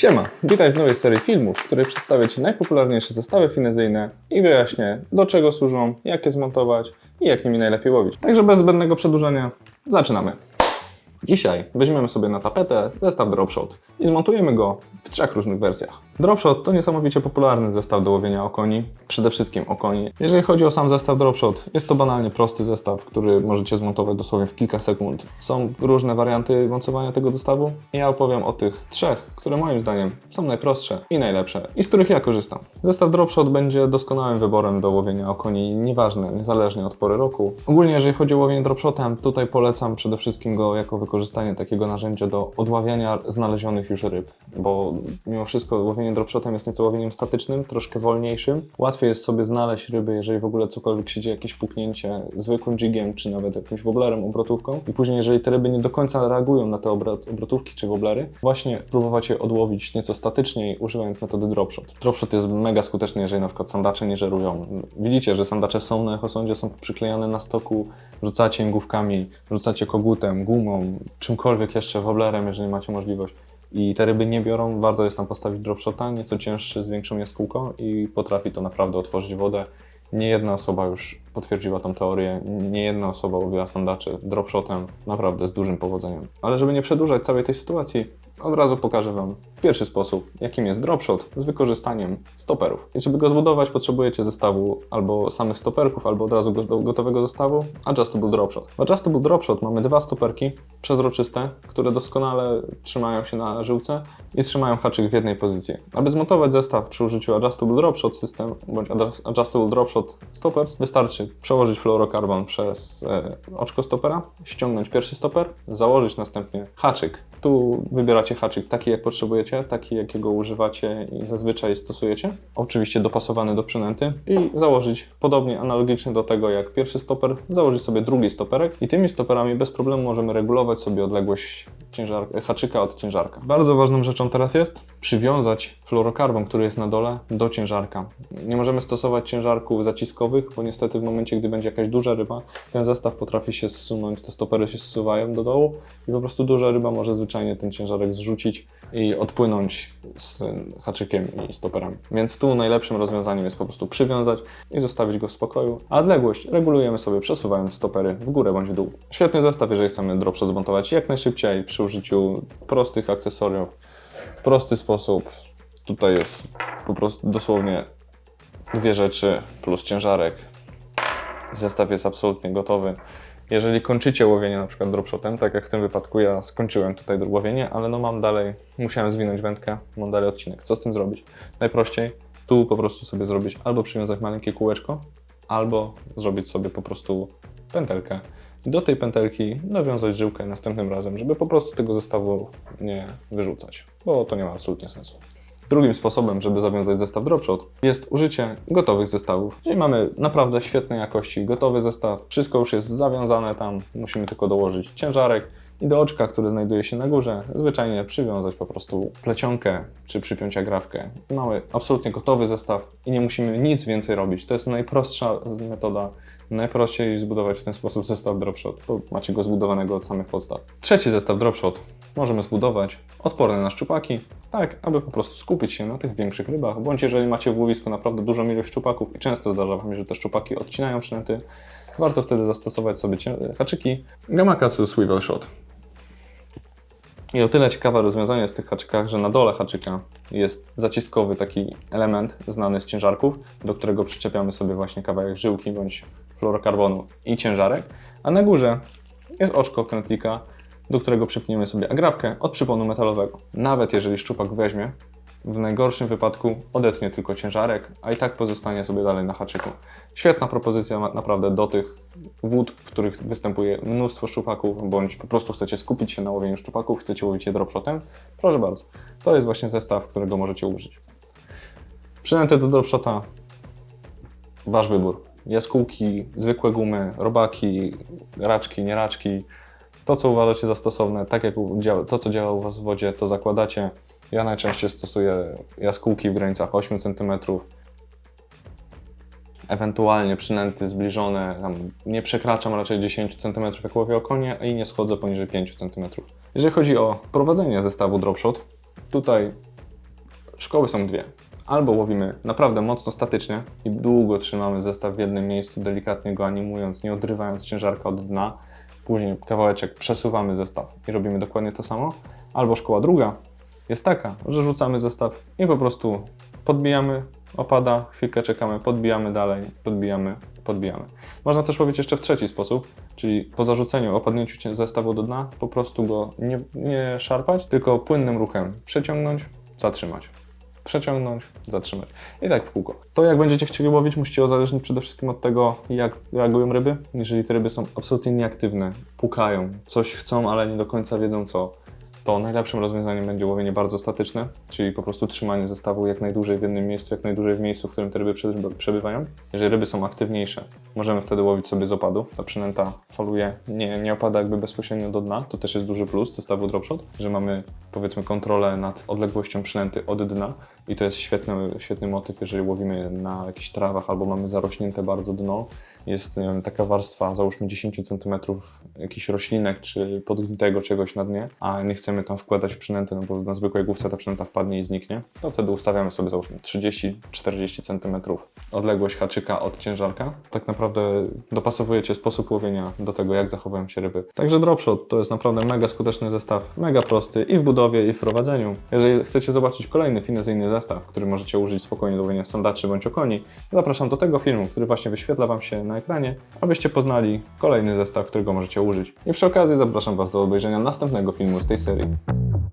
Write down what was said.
Siema, witaj w nowej serii filmów, w której przedstawię Ci najpopularniejsze zestawy finezyjne i wyjaśnię, do czego służą, jak je zmontować i jak nimi najlepiej łowić. Także bez zbędnego przedłużenia, zaczynamy. Dzisiaj weźmiemy sobie na tapetę zestaw Dropshot i zmontujemy go w trzech różnych wersjach. Dropshot to niesamowicie popularny zestaw do łowienia okoni, przede wszystkim okoni. Jeżeli chodzi o sam zestaw Dropshot, jest to banalnie prosty zestaw, który możecie zmontować dosłownie w kilka sekund. Są różne warianty mocowania tego zestawu ja opowiem o tych trzech, które moim zdaniem są najprostsze i najlepsze i z których ja korzystam. Zestaw Dropshot będzie doskonałym wyborem do łowienia okoni, nieważne, niezależnie od pory roku. Ogólnie jeżeli chodzi o łowienie Dropshotem, tutaj polecam przede wszystkim go jako wykorzystanie takiego narzędzia do odławiania znalezionych już ryb, bo mimo wszystko łowienie dropshotem jest nieco łowieniem statycznym, troszkę wolniejszym. Łatwiej jest sobie znaleźć ryby, jeżeli w ogóle cokolwiek się dzieje, jakieś puknięcie zwykłym jigiem, czy nawet jakimś woblerem, obrotówką. I później, jeżeli te ryby nie do końca reagują na te obrot, obrotówki czy woblery, właśnie próbować je odłowić nieco statyczniej, używając metody dropshot. Dropshot jest mega skuteczny, jeżeli na przykład sandacze nie żerują. Widzicie, że sandacze są na echosądzie, są przyklejone na stoku, rzucacie im główkami, rzucacie kogutem, gumą, czymkolwiek jeszcze, woblerem, jeżeli macie możliwość i te ryby nie biorą, warto jest tam postawić dropshota, nieco cięższy, z większą jaskółką i potrafi to naprawdę otworzyć wodę. Nie jedna osoba już potwierdziła tą teorię, nie jedna osoba łowiła sandaczy dropshotem, naprawdę z dużym powodzeniem. Ale żeby nie przedłużać całej tej sytuacji, od razu pokażę Wam pierwszy sposób, jakim jest dropshot z wykorzystaniem stoperów. I żeby go zbudować, potrzebujecie zestawu albo samych stoperków, albo od razu go- gotowego zestawu Adjustable Dropshot. W Adjustable Dropshot mamy dwa stoperki przezroczyste, które doskonale trzymają się na żyłce i trzymają haczyk w jednej pozycji. Aby zmontować zestaw przy użyciu Adjustable Dropshot System bądź Adjust- Adjustable Dropshot Stoppers, wystarczy przełożyć fluorokarbon przez e, oczko stopera, ściągnąć pierwszy stoper, założyć następnie haczyk. Tu wybieracie haczyk taki, jak potrzebujecie, taki, jakiego używacie i zazwyczaj stosujecie. Oczywiście dopasowany do przynęty i założyć podobnie, analogicznie do tego jak pierwszy stoper, założyć sobie drugi stoperek i tymi stoperami bez problemu możemy regulować sobie odległość haczyka od ciężarka. Bardzo ważną rzeczą teraz jest przywiązać fluorokarbon, który jest na dole, do ciężarka. Nie możemy stosować ciężarków zaciskowych, bo niestety w momencie, gdy będzie jakaś duża ryba, ten zestaw potrafi się zsunąć, te stopery się zsuwają do dołu i po prostu duża ryba może zwyczajnie ten ciężarek zrzucić i odpłynąć z haczykiem i stoperami. Więc tu najlepszym rozwiązaniem jest po prostu przywiązać i zostawić go w spokoju, a odległość regulujemy sobie przesuwając stopery w górę bądź w dół. Świetny zestaw, jeżeli chcemy dropshot zmontować jak najszybciej przy użyciu prostych akcesoriów, w prosty sposób. Tutaj jest po prostu dosłownie dwie rzeczy plus ciężarek. Zestaw jest absolutnie gotowy. Jeżeli kończycie łowienie na przykład dropshotem, tak jak w tym wypadku ja skończyłem tutaj łowienie, ale no mam dalej, musiałem zwinąć wędkę, mam dalej odcinek. Co z tym zrobić? Najprościej tu po prostu sobie zrobić albo przywiązać maleńkie kółeczko, albo zrobić sobie po prostu pętelkę. I do tej pętelki nawiązać żyłkę następnym razem, żeby po prostu tego zestawu nie wyrzucać, bo to nie ma absolutnie sensu. Drugim sposobem, żeby zawiązać zestaw dropshot, jest użycie gotowych zestawów. Czyli mamy naprawdę świetnej jakości gotowy zestaw, wszystko już jest zawiązane tam, musimy tylko dołożyć ciężarek i do oczka, który znajduje się na górze, zwyczajnie przywiązać po prostu plecionkę czy przypiąć agrawkę. Mamy absolutnie gotowy zestaw i nie musimy nic więcej robić. To jest najprostsza metoda, najprościej zbudować w ten sposób zestaw dropshot, bo macie go zbudowanego od samych podstaw. Trzeci zestaw dropshot możemy zbudować odporny na szczupaki, tak aby po prostu skupić się na tych większych rybach, bądź jeżeli macie w łowisku naprawdę dużą ilość szczupaków i często zdarza Wam że te szczupaki odcinają przynęty, warto wtedy zastosować sobie haczyki Gamakatsu Swivel Shot. I o tyle ciekawe rozwiązanie jest w tych haczykach, że na dole haczyka jest zaciskowy taki element znany z ciężarków, do którego przyczepiamy sobie właśnie kawałek żyłki bądź fluorokarbonu i ciężarek, a na górze jest oczko krętlika, do którego przypniemy sobie agrawkę od przyponu metalowego. Nawet jeżeli szczupak weźmie, w najgorszym wypadku odetnie tylko ciężarek, a i tak pozostanie sobie dalej na haczyku. Świetna propozycja naprawdę do tych wód, w których występuje mnóstwo szczupaków, bądź po prostu chcecie skupić się na łowieniu szczupaków, chcecie łowić je dropshotem, proszę bardzo. To jest właśnie zestaw, którego możecie użyć. Przynęty do dropshota, wasz wybór. Jaskółki, zwykłe gumy, robaki, raczki, nieraczki. To, co uważacie za stosowne, tak jak to, co działa u Was w wodzie, to zakładacie. Ja najczęściej stosuję jaskółki w granicach 8 cm. Ewentualnie przynęty zbliżone, tam nie przekraczam raczej 10 cm jak łowię okonie i nie schodzę poniżej 5 cm. Jeżeli chodzi o prowadzenie zestawu dropshot, tutaj szkoły są dwie. Albo łowimy naprawdę mocno statycznie i długo trzymamy zestaw w jednym miejscu, delikatnie go animując, nie odrywając ciężarka od dna. Później kawałeczek przesuwamy zestaw i robimy dokładnie to samo. Albo szkoła druga jest taka, że rzucamy zestaw i po prostu podbijamy, opada, chwilkę czekamy, podbijamy dalej, podbijamy, podbijamy. Można też łowić jeszcze w trzeci sposób, czyli po zarzuceniu, opadnięciu zestawu do dna, po prostu go nie, nie szarpać, tylko płynnym ruchem przeciągnąć, zatrzymać. Przeciągnąć, zatrzymać. I tak w kółko. To jak będziecie chcieli łowić, musicie uzależnić przede wszystkim od tego, jak reagują ryby. Jeżeli te ryby są absolutnie nieaktywne, pukają, coś chcą, ale nie do końca wiedzą co, to najlepszym rozwiązaniem będzie łowienie bardzo statyczne, czyli po prostu trzymanie zestawu jak najdłużej w jednym miejscu, jak najdłużej w miejscu, w którym te ryby przebywa- przebywają. Jeżeli ryby są aktywniejsze, możemy wtedy łowić sobie z opadu. Ta przynęta faluje, nie, nie opada jakby bezpośrednio do dna. To też jest duży plus zestawu dropshot, że mamy powiedzmy kontrolę nad odległością przynęty od dna i to jest świetny, świetny motyw, jeżeli łowimy na jakichś trawach albo mamy zarośnięte bardzo dno. Jest wiem, taka warstwa, załóżmy 10 cm jakichś roślinek czy podgnitego czegoś na dnie, a nie chcemy tam wkładać przynęty, no bo na zwykłej główce ta przynęta wpadnie i zniknie, to wtedy ustawiamy sobie załóżmy 30-40 cm odległość haczyka od ciężarka. Tak naprawdę dopasowujecie sposób łowienia do tego, jak zachowują się ryby. Także dropshot to jest naprawdę mega skuteczny zestaw, mega prosty i w budowie, i w prowadzeniu. Jeżeli chcecie zobaczyć kolejny finezyjny zestaw, który możecie użyć spokojnie do łowienia sandaczy bądź okoni, zapraszam do tego filmu, który właśnie wyświetla Wam się na ekranie, abyście poznali kolejny zestaw, którego możecie użyć. I przy okazji zapraszam Was do obejrzenia następnego filmu z tej serii. Company.